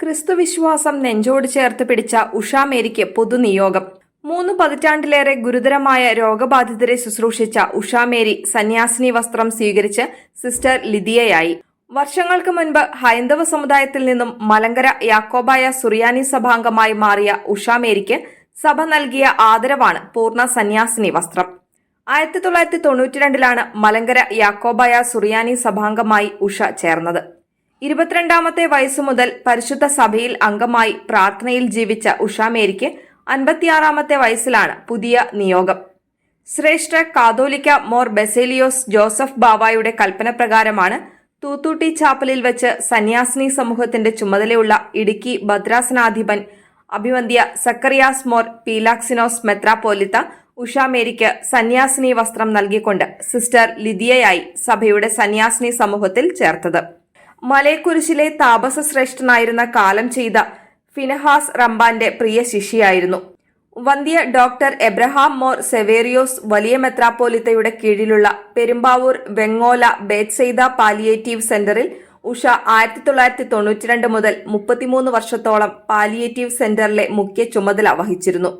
ക്രിസ്തുവിശ്വാസം നെഞ്ചോട് ചേർത്ത് പിടിച്ച ഉഷാമേരിക്ക് പൊതുനിയോഗം. മൂന്ന് പതിറ്റാണ്ടിലേറെ ഗുരുതരമായ രോഗബാധിതരെ ശുശ്രൂഷിച്ച ഉഷാമേരി സന്യാസിനി വസ്ത്രം സ്വീകരിച്ച് സിസ്റ്റർ ലിദിയയായി. വർഷങ്ങൾക്ക് മുൻപ് ഹൈന്ദവ സമുദായത്തിൽ നിന്നും മലങ്കര യാക്കോബായ സുറിയാനി സഭാംഗമായി മാറിയ ഉഷാമേരിക്ക് സഭ നൽകിയ ആദരവാണ് പൂർണ സന്യാസിനി വസ്ത്രം. ആയിരത്തി തൊള്ളായിരത്തി തൊണ്ണൂറ്റിരണ്ടിലാണ് മലങ്കര യാക്കോബായ സുറിയാനി സഭാംഗമായി ഉഷ ചേർന്നത്. ഇരുപത്തിരണ്ടാമത്തെ വയസ്സു മുതൽ പരിശുദ്ധ സഭയിൽ അംഗമായി പ്രാർത്ഥനയിൽ ജീവിച്ച ഉഷാമേരിക്ക് അൻപത്തിയാറാമത്തെ വയസ്സിലാണ് പുതിയ നിയോഗം. ശ്രേഷ്ഠ കാതോലിക്ക മോർ ബെസേലിയോസ് ജോസഫ് ബാവായുടെ കൽപ്പന പ്രകാരമാണ് തൂത്തൂട്ടി ചാപ്പലിൽ വെച്ച് സന്യാസിനി സമൂഹത്തിന്റെ ചുമതലയുള്ള ഇടുക്കി ഭദ്രാസനാധിപൻ അഭിവന്ധ്യ സക്കറിയാസ് മോർ പീലാക്സിനോസ് മെത്രാപോലിത്ത ഉഷാമേരിക്ക് സന്യാസിനി വസ്ത്രം നൽകിക്കൊണ്ട് സിസ്റ്റർ ലിദിയയായി സഭയുടെ സന്യാസിനി സമൂഹത്തിൽ ചേർത്തത്. മലയക്കുരിശിലെ താപസ ശ്രേഷ്ഠനായിരുന്ന കാലം ചെയ്ത ഫിനഹാസ് റംബാന്റെ പ്രിയ ശിഷ്യയായിരുന്നു. വന്ധ്യ ഡോക്ടർ എബ്രഹാം മോർ സെവേറിയോസ് വലിയ മെത്രാപ്പോലിത്തയുടെ കീഴിലുള്ള പെരുമ്പാവൂർ വെങ്ങോല ബേത്സെയ്ത പാലിയേറ്റീവ് സെന്ററിൽ ഉഷ ആയിരത്തി തൊള്ളായിരത്തി തൊണ്ണൂറ്റിരണ്ട് മുതൽ മുപ്പത്തിമൂന്ന് വർഷത്തോളം പാലിയേറ്റീവ് സെന്ററിലെ മുഖ്യ ചുമതല വഹിച്ചിരുന്നു.